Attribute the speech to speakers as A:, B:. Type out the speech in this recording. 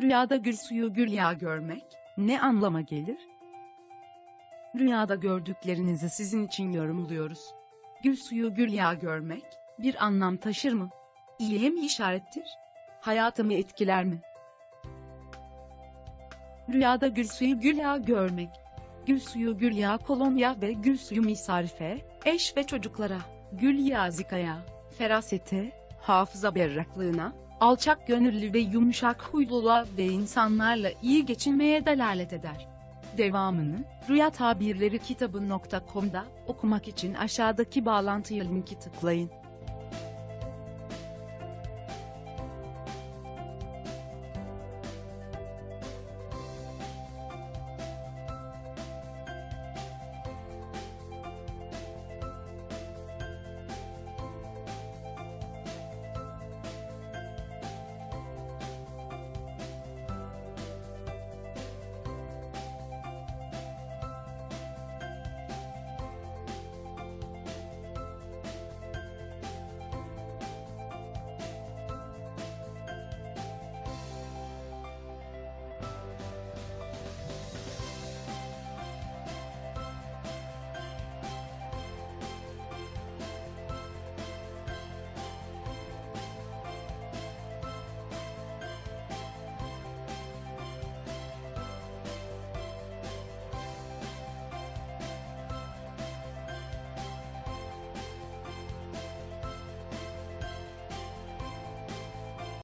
A: Rüyada gül suyu gül yağı görmek ne anlama gelir? Rüyada gördüklerinizi sizin için yorumluyoruz. Gül suyu gül yağı görmek bir anlam taşır mı? İyiye mi işarettir? Hayatımı etkiler mi? Rüyada gül suyu gül yağı görmek. Gül suyu gül yağı kolonya ve gül suyu misarife, eş ve çocuklara, gül yağı zikaya, ferasete, hafıza berraklığına, alçak gönüllü ve yumuşak huyluluğa ve insanlarla iyi geçinmeye delalet eder. Devamını, Rüya Tabirleri kitabı.com'da okumak için aşağıdaki bağlantıya linki tıklayın.